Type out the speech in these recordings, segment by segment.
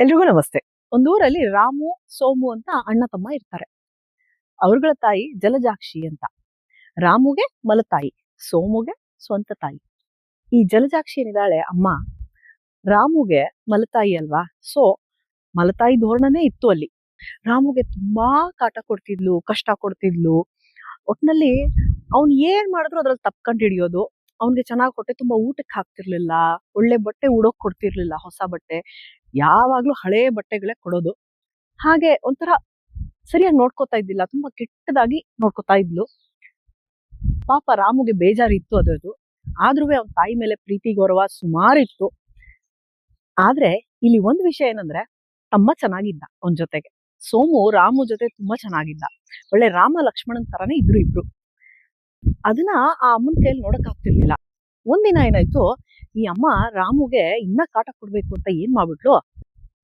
ಎಲ್ರಿಗೂ ನಮಸ್ತೆ. ಒಂದೂರಲ್ಲಿ ರಾಮು, ಸೋಮು ಅಂತ ಅಣ್ಣ ತಮ್ಮ ಇರ್ತಾರೆ. ಅವ್ರಗಳ ತಾಯಿ ಜಲಜಾಕ್ಷಿ ಅಂತ. ರಾಮುಗೆ ಮಲತಾಯಿ, ಸೋಮುಗೆ ಸ್ವಂತ ತಾಯಿ. ಈ ಜಲಜಾಕ್ಷಿ ಏನಿದ್ದಾಳೆ ಅಮ್ಮ ರಾಮುಗೆ ಮಲತಾಯಿ ಅಲ್ವಾ? ಸೊ, ಮಲತಾಯಿ ಧೋರಣನೇ ಇತ್ತು ಅಲ್ಲಿ. ರಾಮುಗೆ ತುಂಬಾ ಕಾಟ ಕೊಡ್ತಿದ್ಲು, ಕಷ್ಟ ಕೊಡ್ತಿದ್ಲು. ಒಟ್ನಲ್ಲಿ ಅವ್ನ್ ಏನ್ ಮಾಡಿದ್ರು ಅದ್ರಲ್ಲಿ ತಪ್ಕೊಂಡು ಹಿಡಿಯೋದು. ಅವ್ನ್ಗೆ ಚೆನ್ನಾಗಿ ಹೊಟ್ಟೆ ತುಂಬಾ ಊಟಕ್ಕೆ ಹಾಕ್ತಿರ್ಲಿಲ್ಲ, ಒಳ್ಳೆ ಬಟ್ಟೆ ಉಡೋಕ್ ಕೊಡ್ತಿರ್ಲಿಲ್ಲ, ಹೊಸ ಬಟ್ಟೆ, ಯಾವಾಗ್ಲೂ ಹಳೆ ಬಟ್ಟೆಗಳೇ ಕೊಡೋದು. ಹಾಗೆ ಒಂಥರ ಸರಿಯಾಗಿ ನೋಡ್ಕೋತಾ ಇದ್ದಿಲ್ಲ, ತುಂಬಾ ಕೆಟ್ಟದಾಗಿ ನೋಡ್ಕೋತಾ ಇದ್ಲು. ಪಾಪ ರಾಮುಗೆ ಬೇಜಾರಿತ್ತು ಅದರದು ಆದ್ರೂ ಅವನ ತಾಯಿ ಮೇಲೆ ಪ್ರೀತಿ, ಗೌರವ ಸುಮಾರಿತ್ತು. ಆದ್ರೆ ಇಲ್ಲಿ ಒಂದು ವಿಷಯ ಏನಂದ್ರೆ ತಮ್ಮ ಚೆನ್ನಾಗಿದ್ದ ಅವನ್ ಜೊತೆಗೆ. ಸೋಮು ರಾಮು ಜೊತೆ ತುಂಬಾ ಚೆನ್ನಾಗಿದ್ದ. ಒಳ್ಳೆ ರಾಮ, ಲಕ್ಷ್ಮಣನ್ ತರಾನೇ ಇದ್ರು ಇಬ್ರು. ಅದನ್ನ ಆ ಅಮ್ಮನ ಕೈಯಲ್ಲಿ ನೋಡಕ್ ಆಗ್ತಿರ್ಲಿಲ್ಲ. ಒಂದಿನ ಏನಾಯ್ತು, ಈ ಅಮ್ಮ ರಾಮುಗೆ ಇನ್ನ ಕಾಟ ಕೊಡ್ಬೇಕು ಅಂತ ಏನ್ ಮಾಡ್ಬಿಟ್ಲು?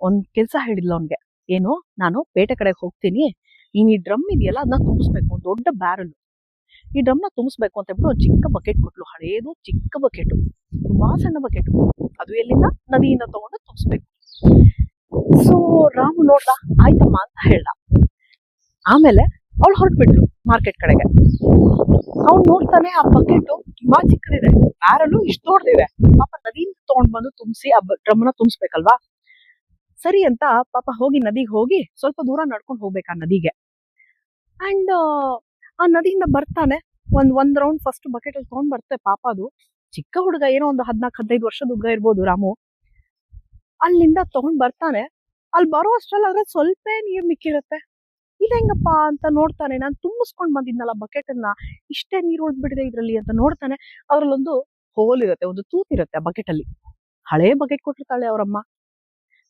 ಒಂದ್ ಕೆಲ್ಸ ಹೇಳಿದ್ಲು ಅವನ್ಗೆ. ಏನು, ನಾನು ಪೇಟೆ ಕಡೆಗೆ ಹೋಗ್ತೀನಿ. ಈ ಡ್ರಮ್ ಇದೆಯಲ್ಲ ಅದನ್ನ ತುಂಬಿಸ್ಬೇಕು ದೊಡ್ಡ ಬ್ಯಾರಲ್ ಈ ಡ್ರಮ್ನ ತುಂಬಿಸ್ಬೇಕು ಅಂತ ಹೇಳ್ಬಿಟ್ಟು ಚಿಕ್ಕ ಬಕೆಟ್ ಕೊಟ್ಲು. ಹಳೇದು ಚಿಕ್ಕ ಬಕೆಟ್. ತುಂಬಾ ಸಣ್ಣ ಬಕೆಟ್. ಅದು ಎಲ್ಲಿಂದ? ನದಿಯಿಂದ ತಗೊಂಡು ತುಂಬಿಸ್ಬೇಕು. ಸೊ ರಾಮು ನೋಡ್ದ, ಆಯ್ತಮ್ಮ ಅಂತ ಹೇಳ್ದ. ಆಮೇಲೆ ಅವಳು ಹೊರಟ್ಬಿಟ್ಲು ಮಾರ್ಕೆಟ್ ಕಡೆಗೆ. ಅವ್ನು ನೋಡ್ತಾನೆ ಆ ಬಕೆಟ್ ತುಂಬಾ ಚಿಕ್ಕದಿದೆ. ಬ್ಯಾರಲು ಇಷ್ಟು ದೊಡ್ಡದಿದೆ ಪಾಪ ನದಿಯಿಂದ ತಗೊಂಡ್ ಬಂದು ತುಂಬಿಸಿ ಆ ಡ್ರಮ್ನ ತುಂಬಿಸ್ಬೇಕಲ್ವಾ? ಸರಿ ಅಂತ ಪಾಪ ಹೋಗಿ ನದಿಗೆ ಹೋಗಿ ಸ್ವಲ್ಪ ದೂರ ನಡ್ಕೊಂಡು ಹೋಗ್ಬೇಕು ಆ ನದಿಗೆ. ಅಂಡ್ ಆ ನದಿಯಿಂದ ಬರ್ತಾನೆ. ಒಂದ್ ಒಂದ್ ರೌಂಡ್ ಫಸ್ಟ್ ಬಕೆಟ್ ಅಲ್ಲಿ ತಗೊಂಡ್ ಬರ್ತೇವೆ ಪಾಪ ಅದು. ಚಿಕ್ಕ ಹುಡುಗ ಏನೋ ಒಂದು ಹದ್ನಾಲ್ಕು ಹದಿನೈದು ವರ್ಷದ ಹುಡುಗ ಇರ್ಬೋದು ರಾಮು. ಅಲ್ಲಿಂದ ತಗೊಂಡ್ ಬರ್ತಾನೆ. ಅಲ್ಲಿ ಬರೋ ಅಷ್ಟ್ರಲ್ಲಿ ಆದ್ರೆ ಸ್ವಲ್ಪ ನೀರ್ ಮಿಕ್ಕಿರುತ್ತೆ. ಇದೆಂಗಪ್ಪ ಅಂತ ನೋಡ್ತಾನೆ. ನಾನು ತುಂಬಿಸ್ಕೊಂಡ್ ಬಂದಿದ್ನಲ್ಲ ಬಕೆಟ್ ಅನ್ನ. ಇಷ್ಟೇ ನೀರು ಉಳ್ದ್ಬಿಟ್ಟಿದೆ ಇದ್ರಲ್ಲಿ ಅಂತ ನೋಡ್ತಾನೆ. ಅದ್ರಲ್ಲೊಂದು ಹೋಲ್ ಇರುತ್ತೆ, ಒಂದು ತೂತ್ ಇರುತ್ತೆ ಆ ಬಕೆಟ್ ಅಲ್ಲಿ. ಹಳೆ ಬಕೆಟ್ ಕೊಟ್ಟಿರ್ತಾಳೆ ಅವರಮ್ಮ.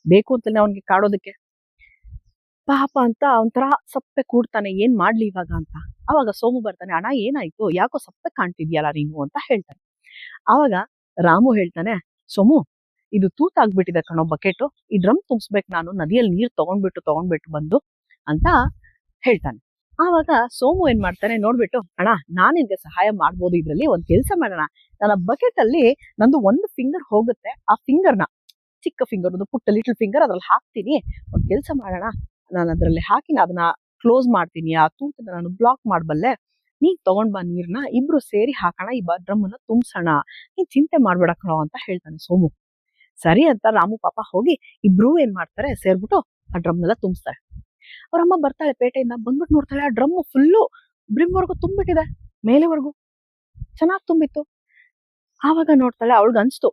ಬೇಕು ಅಂತಾನೆ ಅವನ್ಗೆ ಕಾಡೋದಕ್ಕೆ. ಪಾಪ ಅಂತ ಒಂಥರ ಸಪ್ಪೆ ಕೂಡ್ತಾನೆ. ಏನ್ ಮಾಡ್ಲಿ ಇವಾಗ ಅಂತ. ಅವಾಗ ಸೋಮು ಬರ್ತಾನೆ, ಅಣ್ಣ, ಏನಾಯ್ತು? ಯಾಕೋ ಸಪ್ಪೆ ಕಾಣ್ತಿದ್ಯಲ್ಲ ನೀನು? ಅಂತ ಹೇಳ್ತಾನೆ. ಅವಾಗ ರಾಮು ಹೇಳ್ತಾನೆ, ಸೋಮು, ಇದು ತೂತ್ ಆಗ್ಬಿಟ್ಟಿದೆ ಕಣೋ ಬಕೆಟ್ ಈ ಡ್ರಮ್ ತುಂಬಿಸ್ಬೇಕು ನಾನು. ನದಿಯಲ್ಲಿ ನೀರ್ ತಗೊಂಡ್ಬಿಟ್ಟು ತಗೊಂಡ್ಬಿಟ್ಟು ಬಂದು ಅಂತ ಹೇಳ್ತಾನೆ. ಆವಾಗ ಸೋಮು ಏನ್ ಮಾಡ್ತಾನೆ ನೋಡ್ಬಿಟ್ಟು, ಅಣ್ಣ, ನಾನು ನಿನ್ಗೆ ಸಹಾಯ ಮಾಡ್ಬೋದು ಇದ್ರಲ್ಲಿ ಒಂದ್ ಕೆಲಸ ಮಾಡೋಣ. ನನ್ನ ಬಕೆಟ್ ಅಲ್ಲಿ ನಂದು ಒಂದು ಫಿಂಗರ್ ಹೋಗುತ್ತೆ, ಆ ಫಿಂಗರ್ನ ಚಿಕ್ಕ ಫಿಂಗರ್ ಒಂದು ಪುಟ್ಟ ಲಿಟಲ್ ಫಿಂಗರ್ ಅದ್ರಲ್ಲಿ ಹಾಕ್ತೀನಿ. ಒಂದ್ ಕೆಲ್ಸ ಮಾಡೋಣ. ನಾನು ಅದ್ರಲ್ಲಿ ಹಾಕಿ ಅದನ್ನ ಕ್ಲೋಸ್ ಮಾಡ್ತೀನಿ. ಆ ತೂತನ ನಾನು ಬ್ಲಾಕ್ ಮಾಡ್ಬಲ್ಲೆ, ನೀನ್ ತಗೊಂಡ್ ಬಾ ನೀರ್ನ, ಇಬ್ರು ಸೇರಿ ಹಾಕೋಣ, ಈ ಡ್ರಮ್ ಅನ್ನ ತುಂಬಿಸೋಣ. ನೀನ್ ಚಿಂತೆ ಮಾಡ್ಬೇಡ ಕಣೋ ಅಂತ ಹೇಳ್ತಾನೆ ಸೋಮು. ಸರಿ ಅಂತ ರಾಮು ಪಾಪ ಹೋಗಿ ಇಬ್ರು ಏನ್ ಮಾಡ್ತಾರೆ, ಸೇರ್ಬಿಟ್ಟು ಆ ಡ್ರಮ್ ನೆಲ್ಲ ತುಂಬಿಸ್ತಾರೆ. ಅವ್ರಮ್ಮ ಬರ್ತಾಳೆ ಪೇಟೆಯಿಂದ, ಬಂದ್ಬಿಟ್ಟು ನೋಡ್ತಾಳೆ, ಆ ಡ್ರಮ್ ಫುಲ್ಲು ಬ್ರಿಮ್ವರೆಗೂ ತುಂಬಿಟ್ಟಿದೆ, ಮೇಲೆವರೆಗೂ. ಚೆನ್ನಾಗ್ ತುಂಬಿತ್ತು. ಆವಾಗ ನೋಡ್ತಾಳೆ, ಅವಳಿಗೆ ಅನ್ಸ್ತು,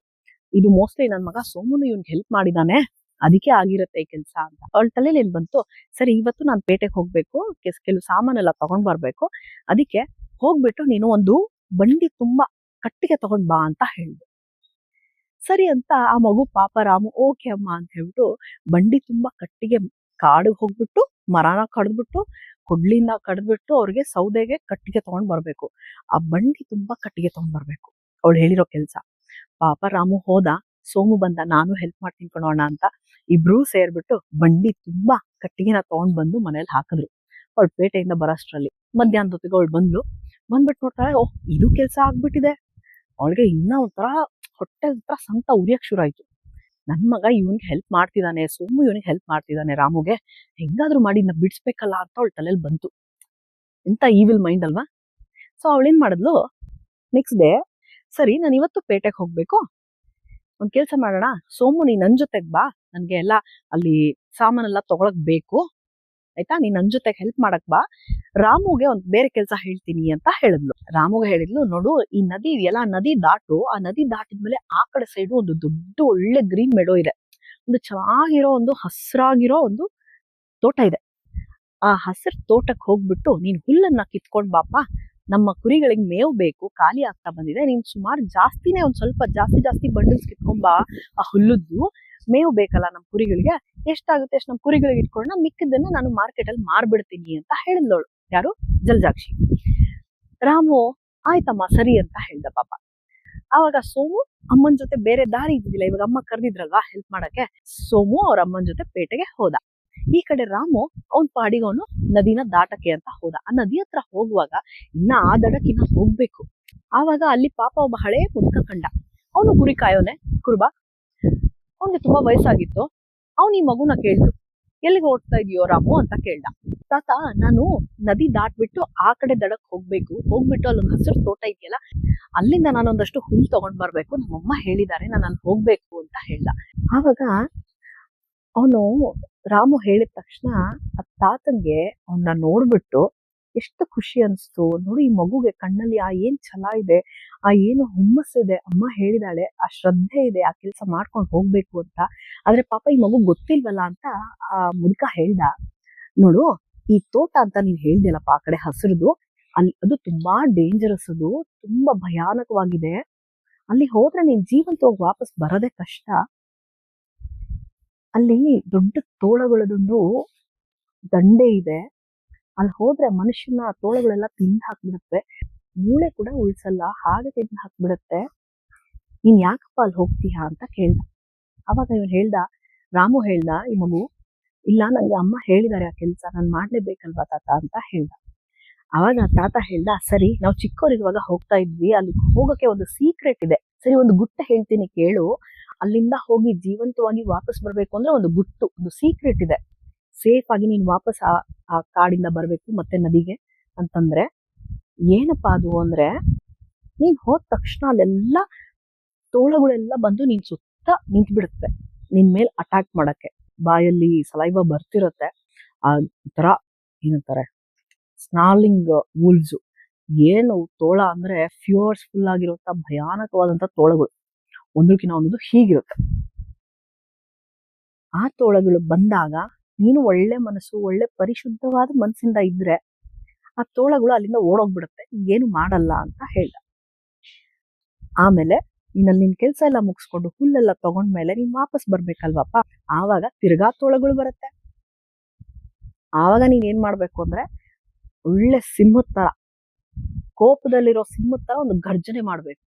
ಇದು ಮೋಸ್ಟ್ಲಿ ನನ್ ಮಗ ಸೋಮನು ಇವ್ನ್ ಹೆಲ್ಪ್ ಮಾಡಿದಾನೆ, ಅದಕ್ಕೆ ಆಗಿರುತ್ತೆ ಈ ಕೆಲ್ಸ ಅಂತ. ಅವಳ ತಲೆಯಲ್ಲಿ ಏನ್ ಬಂತು, ಸರಿ, ಇವತ್ತು ನಾನು ಪೇಟೆಗೆ ಹೋಗ್ಬೇಕು ಕೆಲವು ಸಾಮಾನೆಲ್ಲ ತಗೊಂಡ್ ಬರ್ಬೇಕು, ಅದಕ್ಕೆ ಹೋಗ್ಬಿಟ್ಟು ನೀನು ಒಂದು ಬಂಡಿ ತುಂಬಾ ಕಟ್ಟಿಗೆ ತಗೊಂಡ್ ಬಾ ಅಂತ ಹೇಳ್ದು. ಸರಿ ಅಂತ ಆ ಮಗು ಪಾಪ ರಾಮು, ಓಕೆ ಅಮ್ಮ ಅಂತ ಹೇಳ್ಬಿಟ್ಟು ಬಂಡಿ ತುಂಬಾ ಕಟ್ಟಿಗೆ ಕಾಡಿಗೆ ಹೋಗ್ಬಿಟ್ಟು, ಮರನ ಕಡ್ದ್ಬಿಟ್ಟು, ಕೊಡ್ಲಿಂದ ಕಡ್ದ್ಬಿಟ್ಟು ಅವ್ರಿಗೆ ಸೌದೆಗೆ ಕಟ್ಟಿಗೆ ತಗೊಂಡ್ ಬರ್ಬೇಕು. ಆ ಬಂಡಿ ತುಂಬಾ ಕಟ್ಟಿಗೆ ತಗೊಂಡ್ ಬರ್ಬೇಕು. ಅವಳು ಹೇಳಿರೋ ಕೆಲ್ಸ. ಪಾಪ ರಾಮು ಹೋದ, ಸೋಮು ಬಂದ, ನಾನು ಹೆಲ್ಪ್ ಮಾಡ್ತೀನಿ ಕಣೋಣ ಅಂತ ಇಬ್ರೂ ಸೇರ್ಬಿಟ್ಟು ಬಂಡಿ ತುಂಬಾ ಕಟ್ಟಿಗೆನ ತಗೊಂಡ್ ಬಂದು ಮನೇಲಿ ಹಾಕಿದ್ರು. ಅವಳು ಪೇಟೆಯಿಂದ ಬರೋಷ್ಟ್ರಲ್ಲಿ. ಮಧ್ಯಾಹ್ನದ ಹೊತ್ತಿಗೆ ಅವಳು ಬಂದ್ಲು. ಬಂದ್ಬಿಟ್ಟು ನೋಡ್ತಾಳೆ ಓಹ್, ಇದು ಕೆಲ್ಸ ಆಗ್ಬಿಟ್ಟಿದೆ. ಅವಳಿಗೆ ಇನ್ನ ಒಂಥರ ಹೊಟ್ಟೆ ಒಂಥರ ಸಂತ ಉರಿಯಕ್ ಶುರು ಆಯ್ತು. ನನ್ ಮಗ ಇವನ್ಗೆ ಹೆಲ್ಪ್ ಮಾಡ್ತಿದ್ದಾನೆ ಸೋಮು ಇವನಿಗೆ ಹೆಲ್ಪ್ ಮಾಡ್ತಿದ್ದಾನೆ ರಾಮುಗೆ. ಹೆಂಗಾದ್ರೂ ಮಾಡಿ ನಾ ಬಿಡಿಸ್ಬೇಕಲ್ಲ ಅಂತ ಅವಳ ತಲೆಯಲ್ಲಿ ಬಂತು. ಎಂತ ಈವಿಲ್ ಮೈಂಡ್ ಅಲ್ವಾ? ಸೊ ಅವಳೇನ್ ಮಾಡಿದ್ಲು? ನೆಕ್ಸ್ಟ್ ಡೇ ಸರಿ, ನಾನು ಇವತ್ತು ಪೇಟೆಗೆ ಹೋಗ್ಬೇಕು. ಒಂದ್ ಕೆಲ್ಸ ಮಾಡೋಣ. ಸೋಮು ನೀ ನನ್ ಜೊತೆಗ್ ಬಾ. ನನ್ಗೆ ಎಲ್ಲ ಅಲ್ಲಿ ಸಾಮಾನೆಲ್ಲ ತಗೊಳಕ್ ಬೇಕು. ಆಯ್ತಾ? ನೀನ್ ನನ್ ಜೊತೆಗ್ ಹೆಲ್ಪ್ ಮಾಡಕ್ ಬಾ. ರಾಮುಗೆ ಒಂದ್ ಬೇರೆ ಕೆಲ್ಸ ಹೇಳ್ತೀನಿ ಅಂತ ಹೇಳಿದ್ಲು. ರಾಮುಗೆ ಹೇಳಿದ್ಲು, ನೋಡು, ಈ ನದಿ ಇದೆಯಲ್ಲ ನದಿ ದಾಟು. ಆ ನದಿ ದಾಟಿದ್ಮೇಲೆ ಆ ಕಡೆ ಸೈಡು ಒಂದು ದೊಡ್ಡ ಒಳ್ಳೆ ಗ್ರೀನ್ ಮೆಡೋ ಇದೆ. ಒಂದು ಚೆನ್ನಾಗಿರೋ ಒಂದು ಹಸ್ರಾಗಿರೋ ಒಂದು ತೋಟ ಇದೆ. ಆ ಹಸಿರು ತೋಟಕ್ಕೆ ಹೋಗ್ಬಿಟ್ಟು ನೀನ್ ಹುಲ್ಲನ್ನ ಕಿತ್ಕೊಂಡ್ ಬಾಪ ನಮ್ಮ ಕುರಿಗಳಿಗೆ ಮೇವು ಬೇಕು, ಖಾಲಿ ಆಗ್ತಾ ಬಂದಿದೆ, ನೀನು ಸುಮಾರು ಜಾಸ್ತಿನೇ ಒಂದು ಸ್ವಲ್ಪ ಜಾಸ್ತಿ ಜಾಸ್ತಿ ಬಂಡಲ್ಸ್ ಕಿತ್ಕೊಂಬ, ಆ ಹುಲ್ಲದ್ದು ಮೇವು ಬೇಕಲ್ಲ ನಮ್ಮ ಕುರಿಗಳಿಗೆ, ಎಷ್ಟಾಗುತ್ತೆ ಅಷ್ಟು ನಮ್ಮ ಕುರಿಗಳಿಗೆ ಇಟ್ಕೊಂಡ ಮಿಕ್ಕಿದ್ದನ್ನ ನಾನು ಮಾರ್ಕೆಟ್ ಅಲ್ಲಿ ಮಾರ್ಬಿಡ್ತೀನಿ ಅಂತ ಹೇಳಿದ್ಲೋಳು ಯಾರು? ಜಲಜಾಕ್ಷಿ. ರಾಮು, ಆಯ್ತಮ್ಮ, ಸರಿ ಅಂತ ಹೇಳ್ದ ಪಾಪ. ಆವಾಗ ಸೋಮು ಅಮ್ಮನ ಜೊತೆ ಬೇರೆ ದಾರಿ ಇದ್ದಿದ್ದಿಲ್ಲ, ಇವಾಗ ಅಮ್ಮ ಕರೆದಿದ್ರಲ್ವಾ ಹೆಲ್ಪ್ ಮಾಡಕ್ಕೆ? ಸೋಮು ಅವ್ರ ಅಮ್ಮನ ಜೊತೆ ಪೇಟೆಗೆ ಹೋದ. ಈ ಕಡೆ ರಾಮು ಅವ್ನ್ ಪಾಡಿಗೆ ನದಿನ ದಾಟಕ್ಕೆ ಅಂತ ಹೋದ. ಆ ನದಿ ಹತ್ರ ಹೋಗುವಾಗ ಇನ್ನ ಆ ದಡಕ್ಕೆ ಇನ್ನ ಹೋಗ್ಬೇಕು. ಆವಾಗ ಅಲ್ಲಿ ಪಾಪ ಒಬ್ಬ ಹಳೆ ಮುದುಕ ಕಂಡ. ಅವನು ಗುರಿ ಕಾಯೋನೆ, ಕುರುಬ. ಅವನಿಗೆ ತುಂಬಾ ವಯಸ್ಸಾಗಿತ್ತು. ಅವನ್ ಈ ಮಗುನ ಕೇಳ್ದು, ಎಲ್ಲಿಗೆ ಓಡ್ತಾ ಇದೀಯೋ ರಾಮು? ಅಂತ ಕೇಳ್ದ. ತಾತ, ನಾನು ನದಿ ದಾಟ್ಬಿಟ್ಟು ಆ ಕಡೆ ದಡಕ್ ಹೋಗ್ಬೇಕು. ಹೋಗ್ಬಿಟ್ಟು ಅಲ್ಲೊಂದು ಹಸಿರು ತೋಟ ಇದೆಯಲ್ಲ, ಅಲ್ಲಿಂದ ನಾನೊಂದಷ್ಟು ಹುಲ್ ತಗೊಂಡ್ ಬರ್ಬೇಕು. ನಮ್ಮಮ್ಮ ಹೇಳಿದ್ದಾರೆ ನಾನು ಅಲ್ಲಿ ಹೋಗ್ಬೇಕು ಅಂತ ಹೇಳ್ದ. ಆವಾಗ ಅವನು ರಾಮು ಹೇಳಿದ ತಕ್ಷಣ ಆ ತಾತಂಗೆ ಅವನ್ನ ನೋಡ್ಬಿಟ್ಟು ಎಷ್ಟು ಖುಷಿ ಅನಿಸ್ತು. ನೋಡಿ ಈ ಮಗುಗೆ ಕಣ್ಣಲ್ಲಿ ಆ ಏನ್ ಛಲ ಇದೆ, ಆ ಏನು ಹುಮ್ಮಸ್ಸಿದೆ ಅಮ್ಮ ಹೇಳಿದಾಳೆ, ಆ ಶ್ರದ್ಧೆ ಇದೆ, ಆ ಕೆಲಸ ಮಾಡ್ಕೊಂಡು ಹೋಗ್ಬೇಕು ಅಂತ. ಆದ್ರೆ ಪಾಪ ಈ ಮಗು ಗೊತ್ತಿಲ್ವಲ್ಲ ಅಂತ ಆ ಮುದುಕ ಹೇಳ್ದ, ನೋಡು, ಈ ತೋಟ ಅಂತ ನೀನ್ ಹೇಳ್ದಿಲ್ಲಪ್ಪ ಆ ಕಡೆ ಹಸಿರುದು ಅಲ್ಲಿ ಅದು ತುಂಬಾ ಡೇಂಜರಸ್ ಅದು, ತುಂಬಾ ಭಯಾನಕವಾಗಿದೆ. ಅಲ್ಲಿ ಹೋದ್ರೆ ನೀನ್ ಜೀವಂತವಾಗಿ ವಾಪಸ್ ಬರೋದೇ ಕಷ್ಟ. ಅಲ್ಲಿ ದೊಡ್ಡ ತೋಳಗಳದೊಂದು ದಂಡೆ ಇದೆ. ಅಲ್ಲಿ ಹೋದ್ರೆ ಮನುಷ್ಯನ ತೋಳಗಳೆಲ್ಲ ತಿಂದು ಹಾಕ್ಬಿಡುತ್ತೆ. ಮೂಳೆ ಕೂಡ ಉಳಿಸಲ್ಲ, ಹಾಗೆ ತಿಂದು ಹಾಕ್ಬಿಡುತ್ತೆ. ನೀನ್ ಯಾಕಪ್ಪ ಅಲ್ಲಿ ಹೋಗ್ತೀಯಾ ಅಂತ ಕೇಳ್ದ. ಅವಾಗ ಇವನ್ ಹೇಳ್ದ, ರಾಮು ಹೇಳ್ದ ಈ ಮಗು, ಇಲ್ಲ ನಂಗೆ ಅಮ್ಮ ಹೇಳಿದಾರೆ ಆ ಕೆಲ್ಸ, ನಾನು ಮಾಡ್ಲೇಬೇಕಲ್ವಾ ತಾತ? ಅಂತ ಹೇಳ್ದ. ಅವಾಗ ತಾತ ಹೇಳ್ದ, ಸರಿ, ನಾವು ಚಿಕ್ಕವರಿರುವಾಗ ಹೋಗ್ತಾ ಇದ್ವಿ ಅಲ್ಲಿ ಹೋಗಕ್ಕೆ ಒಂದು ಸೀಕ್ರೆಟ್ ಇದೆ. ಸರಿ, ಒಂದು ಗುಟ್ಟ ಹೇಳ್ತೀನಿ ಕೇಳು. ಅಲ್ಲಿಂದ ಹೋಗಿ ಜೀವಂತವಾಗಿ ವಾಪಸ್ ಬರಬೇಕು ಅಂದ್ರೆ ಒಂದು ಗುಟ್ಟು, ಒಂದು ಸೀಕ್ರೆಟ್ ಇದೆ. ಸೇಫ್ ಆಗಿ ನೀನ್ ವಾಪಸ್ ಆ ಆ ಕಾಡಿಂದ ಬರಬೇಕು ಮತ್ತೆ ನದಿಗೆ ಅಂತಂದ್ರೆ ಏನಪ್ಪಾ ಅದು ಅಂದ್ರೆ ನೀನ್ ಹೋದ ತಕ್ಷಣ ಅಲ್ಲೆಲ್ಲ ತೋಳಗಳೆಲ್ಲ ಬಂದು ನೀನ್ ಸುತ್ತ ನಿಂತ್ ಬಿಡುತ್ತೆ ನಿನ್ ಮೇಲೆ ಅಟ್ಯಾಕ್ ಮಾಡಕ್ಕೆ. ಬಾಯಲ್ಲಿ ಸಲೈವ ಬರ್ತಿರತ್ತೆ. ಆ ತರ ಏನಂತಾರೆ ಸ್ನಾಲಿಂಗ್ ವೂಲ್ಸ್ ಏನು ತೋಳ ಅಂದ್ರೆ ಫ್ಯೂರ್ಸ್ಫುಲ್ ಆಗಿರುವಂತ ಭಯಾನಕವಾದಂತ ತೋಳಗಳು. ಒಂದಕ್ಕಿಂತ ಒಂದು ಹೀಗಿರುತ್ತೆ. ಆ ತೋಳಗಳು ಬಂದಾಗ ನೀನು ಒಳ್ಳೆ ಮನಸ್ಸು, ಒಳ್ಳೆ ಪರಿಶುದ್ಧವಾದ ಮನಸ್ಸಿಂದ ಇದ್ರೆ ಆ ತೋಳಗಳು ಅಲ್ಲಿಂದ ಓಡೋಗ್ಬಿಡುತ್ತೆ. ಏನು ಮಾಡಲ್ಲ ಅಂತ ಹೇಳ್ದ. ಆಮೇಲೆ ನೀನಲ್ಲಿ ನಿನ್ ಕೆಲಸ ಎಲ್ಲ ಮುಗಿಸ್ಕೊಂಡು ಹುಲ್ಲೆಲ್ಲ ತಗೊಂಡ್ಮೇಲೆ ನೀನ್ ವಾಪಸ್ ಬರ್ಬೇಕಲ್ವಪ್ಪ? ಆವಾಗ ತಿರ್ಗಾ ತೋಳಗಳು ಬರುತ್ತೆ. ಆವಾಗ ನೀನ್ ಏನ್ ಮಾಡ್ಬೇಕು ಅಂದ್ರೆ ಒಳ್ಳೆ ಸಿಂಹದ ಕೋಪದಲ್ಲಿರೋ ಸಿಂಹದ ಒಂದು ಗರ್ಜನೆ ಮಾಡ್ಬೇಕು.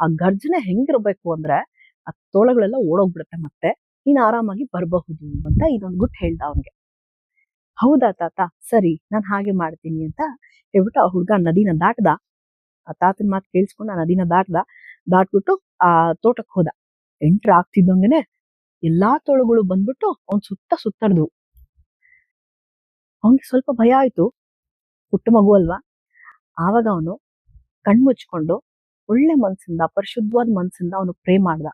ಆ ಗರ್ಜನೆ ಹೆಂಗಿರ್ಬೇಕು ಅಂದ್ರೆ ಆ ತೋಳಗಳೆಲ್ಲ ಓಡೋಗ್ಬಿಡುತ್ತೆ ಮತ್ತೆ ನೀನ್ ಆರಾಮಾಗಿ ಬರಬಹುದು ಅಂತ ಇದೊಂದು ಗುಟ್ ಹೇಳ್ದ ಅವನ್ಗೆ. ಹೌದಾ ತಾತ? ಸರಿ, ನಾನ್ ಹಾಗೆ ಮಾಡ್ತೀನಿ ಅಂತ ಹೇಳ್ಬಿಟ್ಟು ಆ ಹುಡ್ಗ ನದಿನ ದಾಟ್ದ. ಆ ತಾತನ ಮಾತು ಕೇಳಿಸ್ಕೊಂಡು ಆ ನದಿನ ದಾಟ್ದ. ದಾಟ್ಬಿಟ್ಟು ಆ ತೋಟಕ್ಕೆ ಹೋದ. ಎಂಟ್ರ್ ಆಗ್ತಿದ್ದಂಗೆನೆ ಎಲ್ಲಾ ತೋಳುಗಳು ಬಂದ್ಬಿಟ್ಟು ಅವ್ನ್ ಸುತ್ತ ಸುತ್ತರ್ದ್ವು ಅವನ್ಗೆ ಸ್ವಲ್ಪ ಭಯ ಆಯ್ತು. ಪುಟ್ಟ ಮಗು ಅಲ್ವಾ? ಆವಾಗ ಅವನು ಕಣ್ಮುಚ್ಕೊಂಡು ಒಳ್ಳೆ ಮನಸ್ಸಿಂದ ಪರಿಶುದ್ಧವಾದ ಮನಸ್ಸಿಂದ ಅವನು ಪ್ರೇ ಮಾಡ್ದ.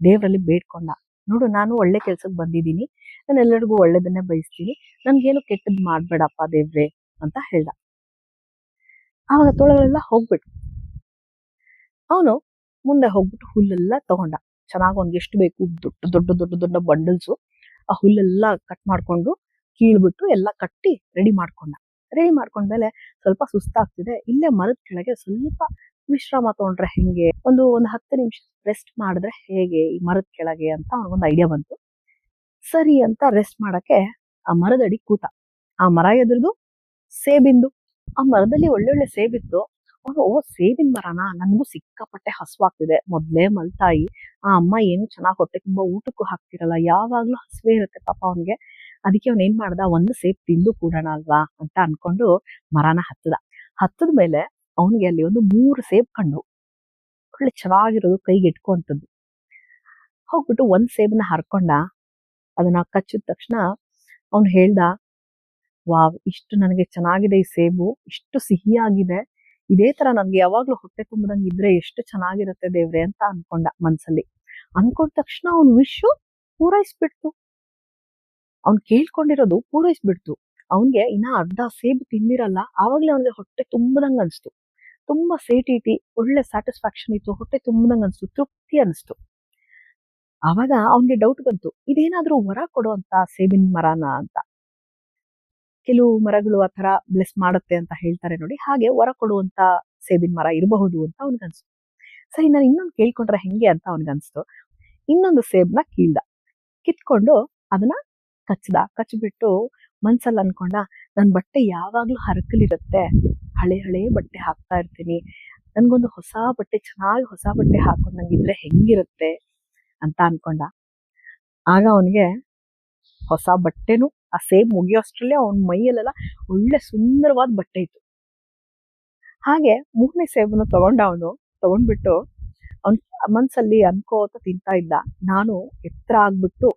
ದೇವರಲ್ಲಿ ಬೇಡ್ಕೊಂಡ. ನೋಡು, ನಾನು ಒಳ್ಳೆ ಕೆಲ್ಸಕ್ಕೆ ಬಂದಿದ್ದೀನಿ. ನಾನು ಎಲ್ಲರಿಗೂ ಒಳ್ಳೇದನ್ನೇ ಬಯಸ್ತೀನಿ. ನನ್ಗೇನು ಕೆಟ್ಟದ್ ಮಾಡ್ಬೇಡಪ್ಪ ದೇವ್ರೆ ಅಂತ ಹೇಳ್ದ. ಆವಾಗ ತೋಳಗಳೆಲ್ಲ ಹೋಗ್ಬಿಟ್ಟು ಅವನು ಮುಂದೆ ಹೋಗ್ಬಿಟ್ಟು ಹುಲ್ಲೆಲ್ಲ ತಗೊಂಡ. ಚೆನ್ನಾಗಿ ಅವ್ನಿಗೆ ಎಷ್ಟು ಬೇಕು, ದೊಡ್ಡ ದೊಡ್ಡ ದೊಡ್ಡ ದೊಡ್ಡ ಬಂಡಲ್ಸು ಆ ಹುಲ್ಲೆಲ್ಲ ಕಟ್ ಮಾಡ್ಕೊಂಡು ಕೀಳ್ಬಿಟ್ಟು ಎಲ್ಲ ಕಟ್ಟಿ ರೆಡಿ ಮಾಡ್ಕೊಂಡ. ರೆಡಿ ಮಾಡ್ಕೊಂಡ್ಮೇಲೆ ಸ್ವಲ್ಪ ಸುಸ್ತಾಗ್ತಿದೆ. ಇಲ್ಲೇ ಮರದ ಕೆಳಗೆ ಸ್ವಲ್ಪ ವಿಶ್ರಾಮ ತಗೊಂಡ್ರೆ ಹೆಂಗೆ? ಒಂದು ಒಂದು ಹತ್ತು ನಿಮಿಷ ರೆಸ್ಟ್ ಮಾಡಿದ್ರೆ ಹೇಗೆ ಈ ಮರದ ಕೆಳಗೆ ಅಂತ ಅವನಿಗೊಂದು ಐಡಿಯಾ ಬಂತು. ಸರಿ ಅಂತ ರೆಸ್ಟ್ ಮಾಡಕ್ಕೆ ಆ ಮರದಡಿ ಕೂತ. ಆ ಮರ ಎದುರ್ದು ಸೇಬಿಂದು. ಆ ಮರದಲ್ಲಿ ಒಳ್ಳೊಳ್ಳೆ ಸೇಬಿತ್ತು. ಅವನು ಓ, ಸೇಬಿನ ಮರನ? ನನಗೂ ಸಿಕ್ಕಾಪಟ್ಟೆ ಹಸುವಾಗ್ತಿದೆ. ಮೊದ್ಲೇ ಮಲ್ತಾಯಿ, ಆ ಅಮ್ಮ ಏನು ಚೆನ್ನಾಗಿ ಹೊಟ್ಟೆ ತುಂಬಾ ಊಟಕ್ಕೂ ಹಾಕ್ತಿರಲ್ಲ, ಯಾವಾಗ್ಲೂ ಹಸುವೆ ಇರುತ್ತೆ ಪಾಪ ಅವನ್ಗೆ. ಅದಕ್ಕೆ ಅವ್ನ ಏನ್ ಮಾಡ್ದ? ಒಂದು ಸೇಬ್ ತಿಂದು ಕೂಡೋಣ ಅಲ್ವಾ? ಅಂತ ಅನ್ಕೊಂಡು ಮರನ ಹತ್ತದ. ಹತ್ತದ ಮೇಲೆ ಅವನಿಗೆ ಅಲ್ಲಿ ಒಂದು ಮೂರು ಸೇಬ್ ಕಂಡು ಒಳ್ಳೆ ಚೆನ್ನಾಗಿರೋದು ಕೈಗೆ ಇಟ್ಕೊಂತದ್ದು ಹೋಗ್ಬಿಟ್ಟು ಒಂದು ಸೇಬನ್ನ ಹರ್ಕೊಂಡ ಅದನ್ನ ಕಚ್ಚಿದ ತಕ್ಷಣ ಅವನು ಹೇಳ್ದ, ವಾವ್, ಇಷ್ಟು ನನಗೆ ಚೆನ್ನಾಗಿದೆ ಈ ಸೇಬು, ಇಷ್ಟು ಸಿಹಿಯಾಗಿದೆ, ಇದೇ ತರ ನನ್ಗೆ ಯಾವಾಗ್ಲೂ ಹೊಟ್ಟೆ ತುಂಬದಂಗೆ ಇದ್ರೆ ಎಷ್ಟು ಚೆನ್ನಾಗಿರುತ್ತೆ ದೇವ್ರೆ ಅಂತ ಅನ್ಕೊಂಡ ಮನ್ಸಲ್ಲಿ. ಅನ್ಕೊಂಡ ತಕ್ಷಣ ಅವ್ನ್ ವಿಶು ಪೂರೈಸ್ಬಿಡ್ತು. ಅವ್ನ್ ಕೇಳ್ಕೊಂಡಿರೋದು ಪೂರೈಸ್ಬಿಡ್ತು. ಅವನ್ಗೆ ಇನ್ನ ಅರ್ಧ ಸೇಬು ತಿಂದಿರಲ್ಲ, ಆವಾಗ್ಲೇ ಅವನಿಗೆ ಹೊಟ್ಟೆ ತುಂಬದಂಗ ಅನ್ಸ್ತು. ತುಂಬಾ ಸೇಟಿಟಿ ಒಳ್ಳೆ ಸ್ಯಾಟಿಸ್ಫ್ಯಾಕ್ಷನ್ ಇತ್ತು, ಹೊಟ್ಟೆ ತುಂಬದಂಗೆ ಅನಿಸ್ತು ತೃಪ್ತಿ ಅನಿಸ್ತು. ಆವಾಗ ಅವನಿಗೆ ಡೌಟ್ ಬಂತು, ಇದೇನಾದ್ರೂ ವರ ಕೊಡುವಂತ ಸೇಬಿನ ಮರನ ಅಂತ. ಕೆಲವು ಮರಗಳು ಆ ತರ ಬ್ಲೆಸ್ ಮಾಡುತ್ತೆ ಅಂತ ಹೇಳ್ತಾರೆ ನೋಡಿ, ಹಾಗೆ ವರ ಕೊಡುವಂತ ಸೇಬಿನ ಮರ ಇರಬಹುದು ಅಂತ ಅವನಿಗನ್ಸ್ತು. ಸರಿ, ನಾನು ಇನ್ನೊಂದು ಕೇಳ್ಕೊಂಡ್ರೆ ಹೆಂಗೆ ಅಂತ ಅವನಿಗನ್ಸ್ತು. ಇನ್ನೊಂದು ಸೇಬ್ನ ಕೀಳ್ದ. ಕಿತ್ಕೊಂಡು ಅದನ್ನ ಕಚ್ಚದ ಕಚ್ಬಿಟ್ಟು ಮನ್ಸಲ್ಲಿ ಅನ್ಕೊಂಡ ನನ್ನ ಬಟ್ಟೆ ಯಾವಾಗ್ಲೂ ಹರಕಲಿರುತ್ತೆ. ಹಳೆ ಹಳೆ ಬಟ್ಟೆ ಹಾಕ್ತಾ ಇರ್ತೀನಿ. ನನ್ಗೊಂದು ಹೊಸ ಬಟ್ಟೆ, ಚೆನ್ನಾಗಿ ಹೊಸ ಬಟ್ಟೆ ಹಾಕೊಂಡಂಗಿದ್ರೆ ಹೆಂಗಿರುತ್ತೆ? ಅಂತ ಅನ್ಕೊಂಡ. ಆಗ ಅವನಿಗೆ ಹೊಸ ಬಟ್ಟೆನು, ಆ ಸೇಮ್ ಮುಗಿಯೋಷ್ಟ್ರಲ್ಲೇ ಅವನ ಮೈಯಲ್ಲೆಲ್ಲ ಒಳ್ಳೆ ಸುಂದರವಾದ ಬಟ್ಟೆ ಇತ್ತು. ಹಾಗೆ ಮೂರನೇ ಸೇಬನ್ನು ತಗೊಂಡ ಅವನು, ತಗೊಂಡ್ಬಿಟ್ಟು ಅವನ್ ಮನ್ಸಲ್ಲಿ ಅನ್ಕೋತ ತಿಂತಾ ಇದ್ದ. ನಾನು ಎತ್ತರ ಆಗ್ಬಿಟ್ಟು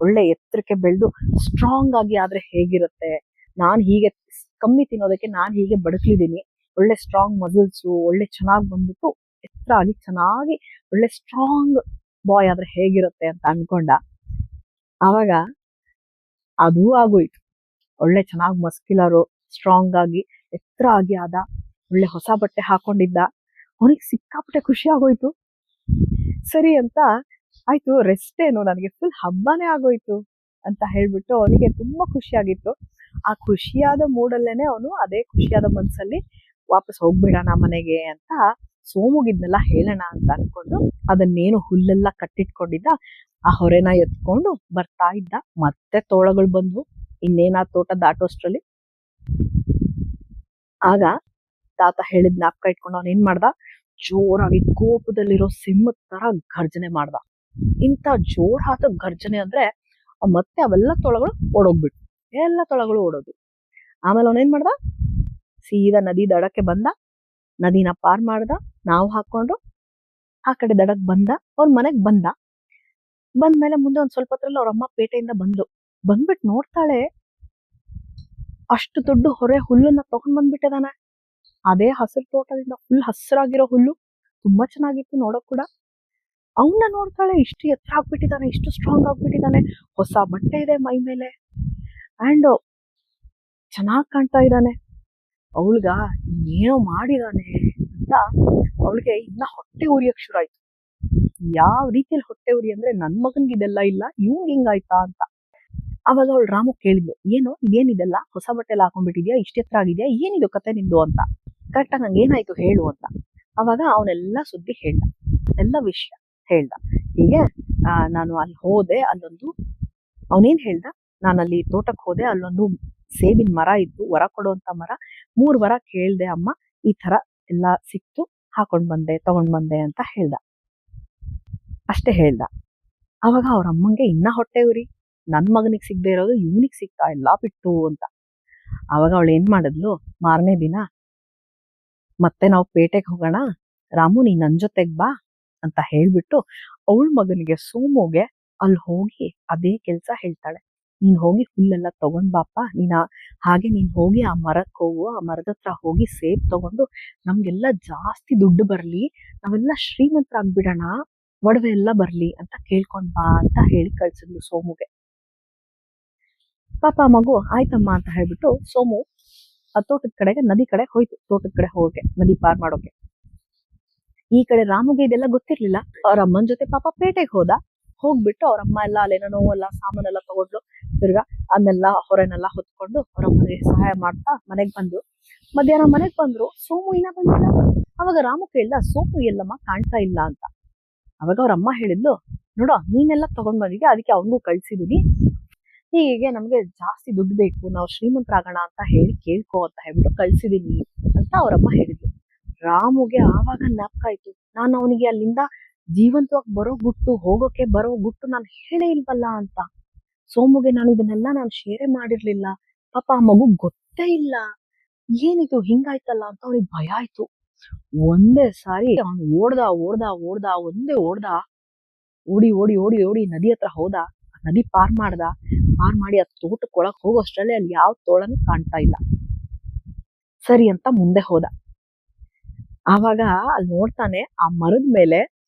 ಒಳ್ಳೆ ಎತ್ತರಕ್ಕೆ ಬೆಳೆದು ಸ್ಟ್ರಾಂಗ್ ಆಗಿ ಆದ್ರೆ ಹೇಗಿರುತ್ತೆ? ನಾನು ಹೀಗೆ ಕಮ್ಮಿ ತಿನ್ನೋದಕ್ಕೆ ನಾನು ಹೀಗೆ ಬಡಕ್ಲಿದ್ದೀನಿ. ಒಳ್ಳೆ ಸ್ಟ್ರಾಂಗ್ ಮಸಲ್ಸು ಒಳ್ಳೆ ಚೆನ್ನಾಗಿ ಬಂದ್ಬಿಟ್ಟು ಎತ್ತರ ಆಗಿ ಚೆನ್ನಾಗಿ ಒಳ್ಳೆ ಸ್ಟ್ರಾಂಗ್ ಬಾಯ್ ಆದ್ರೆ ಹೇಗಿರುತ್ತೆ ಅಂತ ಅನ್ಕೊಂಡ. ಆವಾಗ ಅದೂ ಆಗೋಯ್ತು. ಒಳ್ಳೆ ಚೆನ್ನಾಗಿ ಮಸ್ಕ್ಯುಲರು ಸ್ಟ್ರಾಂಗ್ ಆಗಿ ಎತ್ತರ ಆಗಿ ಆದ, ಒಳ್ಳೆ ಹೊಸ ಬಟ್ಟೆ ಹಾಕೊಂಡಿದ್ದ. ಅವನಿಗೆ ಸಿಕ್ಕಾಪಟ್ಟೆ ಖುಷಿ ಆಗೋಯ್ತು. ಸರಿ ಅಂತ ಆಯ್ತು ರೆಸ್ಟ್ ಏನು ನನಗೆ ಫುಲ್ ಹಬ್ಬನೇ ಆಗೋಯ್ತು ಅಂತ ಹೇಳ್ಬಿಟ್ಟು ಅವನಿಗೆ ತುಂಬಾ ಖುಷಿ ಆಗಿತ್ತು ಆ ಖುಷಿಯಾದ ಮೂಡಲ್ಲೇನೆ ಅವನು ಅದೇ ಖುಷಿಯಾದ ಮನ್ಸಲ್ಲಿ ವಾಪಸ್ ಹೋಗ್ಬಿಡೋಣ ಮನೆಗೆ ಅಂತ ಸೋಮುಗಿದ್ನೆಲ್ಲ ಹೇಳೋಣ ಅಂತ ಅನ್ಕೊಂಡು ಅದನ್ನೇನು ಹುಲ್ಲೆಲ್ಲ ಕಟ್ಟಿಟ್ಕೊಂಡಿದ್ದ, ಆ ಹೊರೆನ ಎತ್ಕೊಂಡು ಬರ್ತಾ ಇದ್ದ. ಮತ್ತೆ ತೋಳಗಳು ಬಂದ್ವು, ಇನ್ನೇನ ತೋಟ ದಾಟೋಷ್ಟ್ರಲ್ಲಿ. ಆಗ ತಾತ ಹೇಳಿದ್ ಜ್ಞಾಪಕ ಇಟ್ಕೊಂಡು ಅವನ್ ಏನ್ ಮಾಡ್ದ, ಜೋರಾಗಿ ಕೋಪದಲ್ಲಿರೋ ಸಿಂಹದ ತರ ಗರ್ಜನೆ ಮಾಡ್ದ. ಇಂಥ ಹಾತ ಗರ್ಜನೆ ಅಂದ್ರೆ ಮತ್ತೆ ಅವೆಲ್ಲ ತೊಳಗಳು ಓಡೋಗ್ಬಿಟ್ಟು ಎಲ್ಲ ತೊಳಗಳು ಓಡೋದು. ಆಮೇಲೆ ಅವನೇನ್ ಮಾಡ್ದ? ಸೀದಾ ನದಿ ದಡಕ್ಕೆ ಬಂದ. ನದಿನ ಪಾರ್ ಮಾಡ್ದ. ನಾವು ಹಾಕೊಂಡು ಆ ಕಡೆ ದಡಕ್ ಬಂದ. ಅವ್ರ ಮನೆಗ್ ಬಂದ. ಬಂದ್ಮೇಲೆ ಮುಂದೆ ಒಂದ್ ಸ್ವಲ್ಪ ಹತ್ರಲ್ಲಿ ಅವ್ರ ಅಮ್ಮ ಪೇಟೆಯಿಂದ ಬಂದ್ಲು. ಬಂದ್ಬಿಟ್ ನೋಡ್ತಾಳೆ, ಅಷ್ಟು ದೊಡ್ಡ ಹೊರೆ ಹುಲ್ಲನ್ನ ತಗೊಂಡ್ ಬಂದ್ಬಿಟ್ಟಿದಾನೆ. ಅದೇ ಹಸಿರು ತೋಟದಿಂದ ಫುಲ್ ಹಸಿರಾಗಿರೋ ಹುಲ್ಲು. ತುಂಬಾ ಚೆನ್ನಾಗಿತ್ತು ನೋಡೋಕ್ ಕೂಡ. ಅವನ್ನ ನೋಡ್ತಾಳೆ ಇಷ್ಟು ಎತ್ತರ ಆಗ್ಬಿಟ್ಟಿದ್ದಾನೆ, ಇಷ್ಟು ಸ್ಟ್ರಾಂಗ್ ಆಗ್ಬಿಟ್ಟಿದ್ದಾನೆ, ಹೊಸ ಬಟ್ಟೆ ಇದೆ ಮೈ ಮೇಲೆ. ಅಂಡ್ ಚೆನ್ನಾಗಿ ಕಾಣ್ತಾ ಇದ್ದಾನೆ. ಅವಳಿಗ ಏನೋ ಮಾಡಿದಾನೆ ಅಂತ ಅವಳಿಗೆ ಇನ್ನ ಹೊಟ್ಟೆ ಉರಿಯಕ್ಕೆ ಶುರು ಆಯ್ತು. ಯಾವ ರೀತಿಯಲ್ಲಿ ಹೊಟ್ಟೆ ಉರಿ ಅಂದ್ರೆ ನನ್ ಮಗನ್ಗೆ ಇದೆಲ್ಲ ಇಲ್ಲ ಇವ್ ಹಿಂಗಾಯ್ತಾ ಅಂತ. ಅವಾಗ ಅವಳು ರಾಮು ಕೇಳಿದ್ಲು, ಏನು ಏನಿದೆಲ್ಲ ಹೊಸ ಬಟ್ಟೆ ಎಲ್ಲ ಹಾಕೊಂಡ್ಬಿಟ್ಟಿದ್ಯಾ? ಇಷ್ಟ ಎತ್ತರ ಆಗಿದ್ಯಾ? ಏನಿದು ಕತೆ ನಿಂದು ಅಂತ? ಕರೆಕ್ಟಾಗಿ ನಂಗೆ ಏನಾಯ್ತು ಹೇಳು ಅಂತ. ಅವಾಗ ಅವನೆಲ್ಲ ಸುದ್ದಿ ಹೇಳ್ದ. ಎಲ್ಲ ವಿಷಯ. ಹೇಳ್ದ. ಹೀಗೆ ನಾನು ಅಲ್ಲಿ ಹೋದೆ, ಅಲ್ಲೊಂದು, ಅವನೇನ್ ಹೇಳ್ದ? ನಾನು ಅಲ್ಲಿ ತೋಟಕ್ಕೆ ಹೋದೆ, ಅಲ್ಲೊಂದು ಸೇಬಿನ ಮರ ಇತ್ತು, ವರ ಕೊಡುವಂತ ಮರ. ಮೂರ್ ವರ ಕೇಳ್ದೆ, ಅಮ್ಮ, ಈ ತರ ಎಲ್ಲ ಸಿಕ್ತು, ಹಾಕೊಂಡ್ ಬಂದೆ, ತಗೊಂಡ್ ಬಂದೆ ಅಂತ ಹೇಳ್ದ. ಅಷ್ಟೇ ಹೇಳ್ದ. ಅವಾಗ ಅವ್ರ ಅಮ್ಮಂಗೆ ಇನ್ನ ಹೊಟ್ಟೆ ಉರಿ. ನನ್ ಮಗನಿಗೆ ಸಿಗದೆ ಇರೋದು, ಇವನಿಗೆ ಸಿಗ್ತಾ ಇಲ್ಲ ಬಿಟ್ಟು ಅಂತ. ಅವಾಗ ಅವಳು ಏನ್ ಮಾಡಿದ್ಲು? ಮಾರನೇ ದಿನ, ಮತ್ತೆ ನಾವು ಪೇಟೆಗೆ ಹೋಗೋಣ, ರಾಮು ನೀ ನನ್ ಜೊತೆಗ್ ಬಾ ಅಂತ ಹೇಳ್ಬಿಟ್ಟು ಅವಳ ಮಗನಿಗೆ ಸೋಮುಗೆ ಅಲ್ಲಿ ಹೋಗಿ ಅದೇ ಕೆಲಸ ಹೇಳ್ತಾಳೆ. ನೀನ್ ಹೋಗಿ ಹುಲ್ಲೆಲ್ಲ ತಗೊಂಡ್ ಬಾಪ. ನೀನ್ ಹಾಗೆ ನೀನ್ ಹೋಗಿ ಆ ಮರಕ್ಕೆ ಹೋಗು. ಆ ಮರದ ಹತ್ರ ಹೋಗಿ ಸೇಬ್ ತಗೊಂಡು ನಮ್ಗೆಲ್ಲ ಜಾಸ್ತಿ ದುಡ್ಡು ಬರ್ಲಿ. ನಾವೆಲ್ಲ ಶ್ರೀಮಂತರಾಗ್ಬಿಡೋಣ ಒಡವೆ ಎಲ್ಲ ಬರ್ಲಿ ಅಂತ ಕೇಳ್ಕೊಂಡ್ ಬಾ ಅಂತ ಹೇಳಿ ಕಳ್ಸಿದ್ಲು ಸೋಮುಗೆ. ಪಾಪ ಮಗು, ಆಯ್ತಮ್ಮ ಅಂತ ಹೇಳ್ಬಿಟ್ಟು ಸೋಮು ಆ ತೋಟದ ಕಡೆಗೆ, ನದಿ ಕಡೆ ಹೋಯ್ತು. ತೋಟದ ಕಡೆ ಹೋಗಕ್ಕೆ ನದಿ ಪಾರ್ ಮಾಡೋಕೆ. ಈ ಕಡೆ ರಾಮುಗೆ ಇದೆಲ್ಲ ಗೊತ್ತಿರ್ಲಿಲ್ಲ. ಅವ್ರ ಅಮ್ಮನ ಜೊತೆ ಪಾಪ ಪೇಟೆಗೆ ಹೋದ. ಹೋಗ್ಬಿಟ್ಟು ಅವ್ರ ಅಮ್ಮ ಎಲ್ಲ ಅಲ್ಲೇನೋ ಎಲ್ಲ ಸಾಮಾನೆಲ್ಲ ತಗೊಂಡ್ಲು ತಿರ್ಗಾ ಅದನ್ನೆಲ್ಲ ಹೊರನೆಲ್ಲ ಹೊತ್ಕೊಂಡು ಅವ್ರ ಅಮ್ಮನಿಗೆ ಸಹಾಯ ಮಾಡ್ತಾ ಮನೆಗ್ ಬಂದ್ರು. ಮಧ್ಯಾಹ್ನ ಮನೆಗ್ ಬಂದ್ರು. ಸೋಮು ಇನ್ನ ಬಂದಿಲ್ಲ. ಅವಾಗ ರಾಮು ಕೇಳ್ದ, ಸೋಮು ಎಲ್ಲಮ್ಮ ಕಾಣ್ತಾ ಇಲ್ಲ ಅಂತ. ಅವಾಗ ಅವ್ರ ಅಮ್ಮ ಹೇಳಿದ್ಲು, ನೋಡೋ, ನೀನೆಲ್ಲ ತಗೊಂಡ್ ಬಂದಿಗೆ ಅದಕ್ಕೆ ಅವನಿಗೂ ಕಳ್ಸಿದೀನಿ. ಹೀಗೆ ನಮ್ಗೆ ಜಾಸ್ತಿ ದುಡ್ಡು ಬೇಕು. ನಾವು ಶ್ರೀಮಂತರಾಗೋಣ ಅಂತ ಹೇಳಿ ಕೇಳ್ಕೊ ಅಂತ ಹೇಳ್ಬಿಟ್ಟು ಕಳ್ಸಿದೀನಿ ಅಂತ ಅವ್ರಮ್ಮ ಹೇಳಿದ್ಲು. ರಾಮುಗೆ ಆವಾಗ ಜ್ಞಾಪಕ ಆಯ್ತು. ನಾನು ಅವನಿಗೆ ಅಲ್ಲಿಂದ ಜೀವಂತವಾಗಿ ಬರೋ ಗುಟ್ಟು, ಹೋಗೋಕೆ ಬರೋ ಗುಟ್ಟು ನಾನು ಹೇಳೇ ಇಲ್ವಲ್ಲ ಅಂತ. ಸೋಮುಗೆ ನಾನು ಇದನ್ನೆಲ್ಲ ನಾನು ಶೇರೆ ಮಾಡಿರ್ಲಿಲ್ಲ. ಪಾಪ ಆ ಮಗು ಗೊತ್ತೇ ಇಲ್ಲ. ಏನಿದು ಹಿಂಗಾಯ್ತಲ್ಲ ಅಂತ ಅವನಿಗೆ ಭಯ ಆಯ್ತು. ಒಂದೇ ಸಾರಿ ಅವನು ಓಡ್ದ ಓಡ್ದ ಓಡ್ದ, ಒಂದೇ ಓಡ್ದ. ಓಡಿ ಓಡಿ ಓಡಿ ಓಡಿ ನದಿ ಹತ್ರ ಹೋದ. ನದಿ ಪಾರ್ ಮಾಡ್ದ. ಪಾರ್ ಮಾಡಿ ಆ ತೋಟಕ್ಕೊಳಕ್ ಹೋಗೋಷ್ಟ್ರಲ್ಲಿ ಅಲ್ಲಿ ಯಾವ ತೋಳನು ಕಾಣ್ತಾ ಇಲ್ಲ. ಸರಿ ಅಂತ ಮುಂದೆ ಹೋದ. ಆವಾಗ ಅಲ್ಲಿ ನೋಡ್ತಾನೆ ಆ ಮರದ ಮೇಲೆ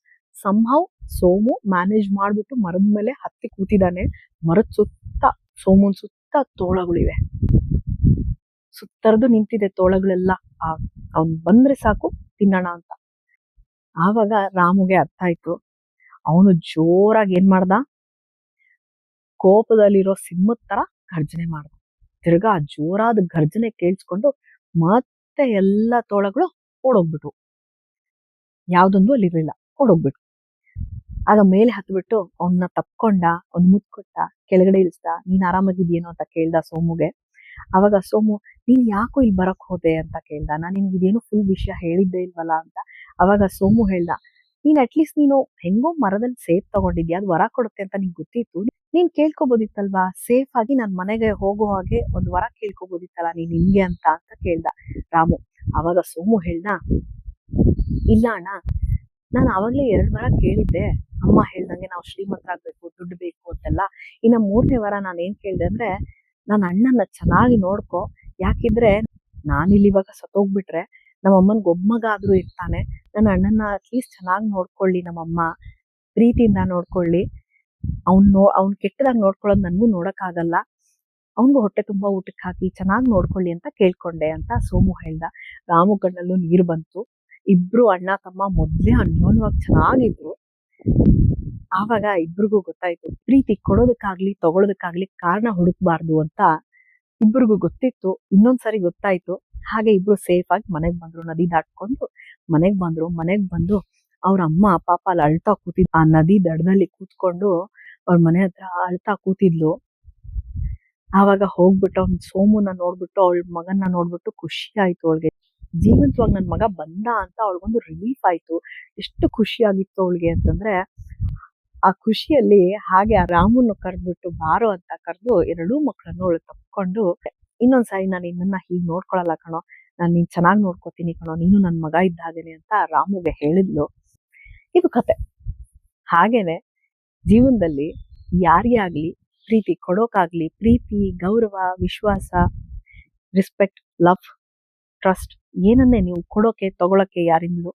ಸಂಹವ್ ಸೋಮು ಮ್ಯಾನೇಜ್ ಮಾಡ್ಬಿಟ್ಟು ಮರದ ಮೇಲೆ ಹತ್ತಿ ಕೂತಿದ್ದಾನೆ ಮರದ ಸುತ್ತ, ಸೋಮುನ್ ಸುತ್ತ ತೋಳಗಳಿವೆ. ಸುತ್ತರದು ನಿಂತಿದೆ ತೋಳಗಳೆಲ್ಲ. ಆ, ಅವ್ನ್ ಬಂದ್ರೆ ಸಾಕು, ತಿನ್ನೋಣ ಅಂತ. ಆವಾಗ ರಾಮುಗೆ ಅರ್ಥ ಆಯ್ತು. ಅವನು ಜೋರಾಗಿ ಏನ್ ಮಾಡ್ದ? ಕೋಪದಲ್ಲಿರೋ ಸಿಂಹದ ತರ ಗರ್ಜನೆ ಮಾಡ್ದ. ತಿರ್ಗಾ ಜೋರಾದ ಗರ್ಜನೆ ಕೇಳಿಸ್ಕೊಂಡು ಮತ್ತೆ ಎಲ್ಲ ತೋಳಗಳು ಓಡೋಗ್ಬಿಟ್ವು ಯಾವ್ದೊಂದು ಅಲ್ಲಿರಲಿಲ್ಲ ಓಡೋಗ್ಬಿಟ್ವು ಆಗ ಮೇಲೆ ಹತ್ಬಿಟ್ಟು ಅವನ್ನ ತಪ್ಕೊಂಡ, ಅವ್ನ ಮುತ್ಕೊಟ್ಟ ಕೆಳಗಡೆ ಇಳಿಸ್ದ, ನೀನ್ ಆರಾಮಾಗಿದ್ಯೇನೋ ಅಂತ ಕೇಳ್ದ ಸೋಮುಗೆ. ಅವಾಗ ಸೋಮು, ನೀನ್ ಯಾಕೋ ಇಲ್ಲಿ ಬರಕ್ ಹೋದೆ ಅಂತ ಕೇಳ್ದ, ನಾನು ನಿನ್ಗೆ ಇದೇನು ಫುಲ್ ವಿಷಯ ಹೇಳಿದ್ದೆ ಇಲ್ವಲ್ಲ ಅಂತ. ಅವಾಗ ಸೋಮು ಹೇಳ್ದ, ನೀನ್ ಅಟ್ಲೀಸ್ಟ್ ನೀನು ಹೆಂಗೋ ಮರದಲ್ಲಿ ಸೇಫ್ ತಗೊಂಡಿದ್ಯಾ, ಅದು ವರ ಕೊಡುತ್ತೆ ಅಂತ ನಿಂಗೆ ಗೊತ್ತಿತ್ತು. ನೀನ್ ಕೇಳ್ಕೊಬೋದಿತ್ತಲ್ವಾ ಸೇಫ್ ಆಗಿ ನನ್ ಮನೆಗೆ ಹೋಗೋ ಹಾಗೆ ಒಂದ್ ವರ ಕೇಳ್ಕೊಬೋದಿತ್ತಲ್ಲ ನೀನ್ ಹಿಂಗೆ ಅಂತ ಅಂತ ಕೇಳ್ದ ರಾಮು. ಅವಾಗ ಸೋಮು ಹೇಳ್ದ, ಇಲ್ಲ ಅಣ್ಣ, ನಾನು ಆವಾಗಲೇ ಎರಡು ವಾರ ಕೇಳಿದ್ದೆ. ಅಮ್ಮ ಹೇಳ್ದಂಗೆ ನಾವು ಶ್ರೀಮಂತರಾಗ್ಬೇಕು ದುಡ್ಡು ಬೇಕು ಅಂತೆಲ್ಲ. ಇನ್ನು ಮೂರನೇ ವಾರ ನಾನು ಏನು ಕೇಳಿದೆ ಅಂದರೆ ನನ್ನ ಅಣ್ಣನ ಚೆನ್ನಾಗಿ ನೋಡ್ಕೊ. ಯಾಕಿದ್ರೆ ನಾನಿಲ್ಲಿ ಇವಾಗ ಸತ್ತೋಗ್ಬಿಟ್ರೆ ನಮ್ಮ ಅಮ್ಮನಿಗೆ ಒಬ್ಬ ಆದ್ರೂ ಇರ್ತಾನೆ. ನನ್ನ ಅಣ್ಣನ ಅಟ್ಲೀಸ್ಟ್ ಚೆನ್ನಾಗಿ ನೋಡ್ಕೊಳ್ಳಿ ನಮ್ಮಮ್ಮ. ಪ್ರೀತಿಯಿಂದ ನೋಡ್ಕೊಳ್ಳಿ. ಅವ್ನು ನೋ, ಅವ್ನು ಕೆಟ್ಟದಾಗಿ ನೋಡ್ಕೊಳ್ಳೋದು ನನಗೂ ನೋಡೋಕ್ಕಾಗಲ್ಲ. ಅವ್ನಿಗೂ ಹೊಟ್ಟೆ ತುಂಬ ಊಟಕ್ಕೆ ಹಾಕಿ ಚೆನ್ನಾಗಿ ನೋಡ್ಕೊಳ್ಳಿ ಅಂತ ಕೇಳ್ಕೊಂಡೆ ಅಂತ ಸೋಮು ಹೇಳ್ದ. ರಾಮು ಕಣ್ಣಲ್ಲೂ ನೀರು ಬಂತು. ಇಬ್ರು ಅಣ್ಣ, ತಮ್ಮ ಮೊದ್ಲೇ ಅನ್ಯೋನ್ಯವಾಗಿ ಚೆನ್ನಾಗಿದ್ರು. ಆವಾಗ ಇಬ್ರಿಗೂ ಗೊತ್ತಾಯ್ತು, ಪ್ರೀತಿ ಕೊಡೋದಕ್ಕಾಗ್ಲಿ ತಗೊಳೋದಕ್ಕಾಗ್ಲಿ ಕಾರಣ ಹುಡುಕ್ಬಾರ್ದು ಅಂತ ಇಬ್ರಿಗೂ ಗೊತ್ತಿತ್ತು. ಇನ್ನೊಂದ್ಸರಿ ಗೊತ್ತಾಯ್ತು. ಹಾಗೆ ಇಬ್ರು ಸೇಫ್ ಆಗಿ ಮನೆಗ್ ಬಂದ್ರು, ನದಿ ದಾಟ್ಕೊಂಡು ಮನೆಗ್ ಬಂದ್ರು. ಮನೆಗ್ ಬಂದು ಅವ್ರ ಅಮ್ಮ ಪಾಪ ಅಲ್ಲಿ ಅಳ್ತಾ ಕೂತಿದ್, ಆ ನದಿ ದಡದಲ್ಲಿ ಕೂತ್ಕೊಂಡು ಅವ್ರ ಮನೆ ಹತ್ರ ಅಳ್ತಾ ಕೂತಿದ್ಲು. ಆವಾಗ ಹೋಗ್ಬಿಟ್ಟು ಅವ್ನ ಸೋಮುನ ನೋಡ್ಬಿಟ್ಟು, ಅವಳ ಮಗನ್ನ ನೋಡ್ಬಿಟ್ಟು ಖುಷಿ ಆಯ್ತು ಅವಳಿಗೆ. ಜೀವಂತವಾಗಿ ನನ್ನ ಮಗ ಬಂದ ಅಂತ ಅವಳಿಗೊಂದು ರಿಲೀಫ್ ಆಯ್ತು. ಎಷ್ಟು ಖುಷಿಯಾಗಿತ್ತು ಅವಳಿಗೆ ಅಂತಂದ್ರೆ, ಆ ಖುಷಿಯಲ್ಲಿ ಹಾಗೆ ಆ ರಾಮನ್ನು ಕರೆದ್ಬಿಟ್ಟು ಬಾರೋ ಅಂತ ಕರೆದು ಎರಡೂ ಮಕ್ಕಳನ್ನು ಅವಳು ತಪ್ಕೊಂಡು ಇನ್ನೊಂದ್ಸಾರಿ ನಾನು ನಿನ್ನನ್ನ ಹೀಗೆ ನೋಡ್ಕೊಳಲ್ಲ ಕಣೋ, ನಾನು ನೀನ್ ಚೆನ್ನಾಗಿ ನೋಡ್ಕೋತೀನಿ ಕಣೋ, ನೀನು ನನ್ನ ಮಗ ಇದ್ದ ಹಾಗೇನೆ ಅಂತ ರಾಮುಗೆ ಹೇಳಿದ್ಲು. ಇದು ಕತೆ. ಹಾಗೇನೆ ಜೀವನದಲ್ಲಿ ಯಾರೇ ಆಗ್ಲಿ, ಪ್ರೀತಿ ಕೊಡೋಕಾಗ್ಲಿ, ಪ್ರೀತಿ, ಗೌರವ, ವಿಶ್ವಾಸ ರೆಸ್ಪೆಕ್ಟ್ ಲವ್ ಟ್ರಸ್ಟ್ ಏನನ್ನೇ ನೀವು ಕೊಡೋಕೆ, ತಗೊಳಕ್ಕೆ ಯಾರಿಂದಲೂ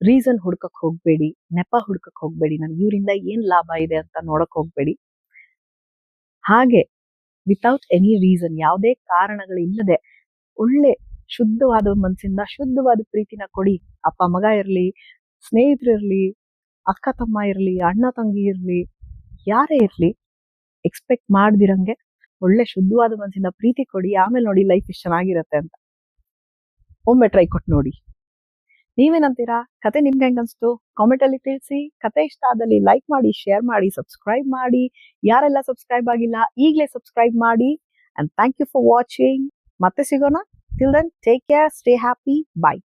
ರೀಸನ್ ಹುಡ್ಕಕ್ ಹೋಗ್ಬೇಡಿ, ನೆಪ ಹುಡ್ಕಕ್ ಹೋಗ್ಬೇಡಿ, ನನ್ಗೆ ಇವರಿಂದ ಏನ್ ಲಾಭ ಇದೆ ಅಂತ ನೋಡಕ್ ಹೋಗ್ಬೇಡಿ. ಹಾಗೆ ವಿತೌಟ್ ಎನಿ ರೀಸನ್ ಯಾವುದೇ ಕಾರಣಗಳಿಲ್ಲದೆ ಒಳ್ಳೆ ಶುದ್ಧವಾದ ಮನಸ್ಸಿಂದ ಶುದ್ಧವಾದ ಪ್ರೀತಿನ ಕೊಡಿ. ಅಪ್ಪ ಮಗ ಇರಲಿ ಸ್ನೇಹಿತರಿರ್ಲಿ ಅಕ್ಕ ತಮ್ಮ ಇರಲಿ, ಅಣ್ಣ ತಂಗಿ ಇರಲಿ, ಯಾರೇ ಇರಲಿ ಎಕ್ಸ್ಪೆಕ್ಟ್ ಮಾಡ್ದಿರಂಗೆ ಒಳ್ಳೆ ಶುದ್ಧವಾದ ಮನಸ್ಸಿಂದ ಪ್ರೀತಿ ಕೊಡಿ. ಆಮೇಲೆ ನೋಡಿ ಲೈಫ್ ಇಷ್ಟು ಚೆನ್ನಾಗಿರತ್ತೆ ಅಂತ. ಒಮ್ಮೆ ಟ್ರೈ ಕೊಟ್ಟು ನೋಡಿ. ನೀವೇನಂತೀರಾ? ಕತೆ ನಿಮ್ಗೆ ಹೆಂಗನ್ಸ್ತು? ಕಾಮೆಂಟ್ ಅಲ್ಲಿ ತಿಳಿಸಿ. ಕತೆ ಇಷ್ಟ ಆದಲ್ಲಿ ಲೈಕ್ ಮಾಡಿ ಶೇರ್ ಮಾಡಿ ಸಬ್ಸ್ಕ್ರೈಬ್ ಮಾಡಿ. ಯಾರೆಲ್ಲ ಸಬ್ಸ್ಕ್ರೈಬ್ ಆಗಿಲ್ಲ, ಈಗಲೇ ಸಬ್ಸ್ಕ್ರೈಬ್ ಮಾಡಿ. And thank you for watching ಮತ್ತೆ ಸಿಗೋಣ. Till then take care stay happy bye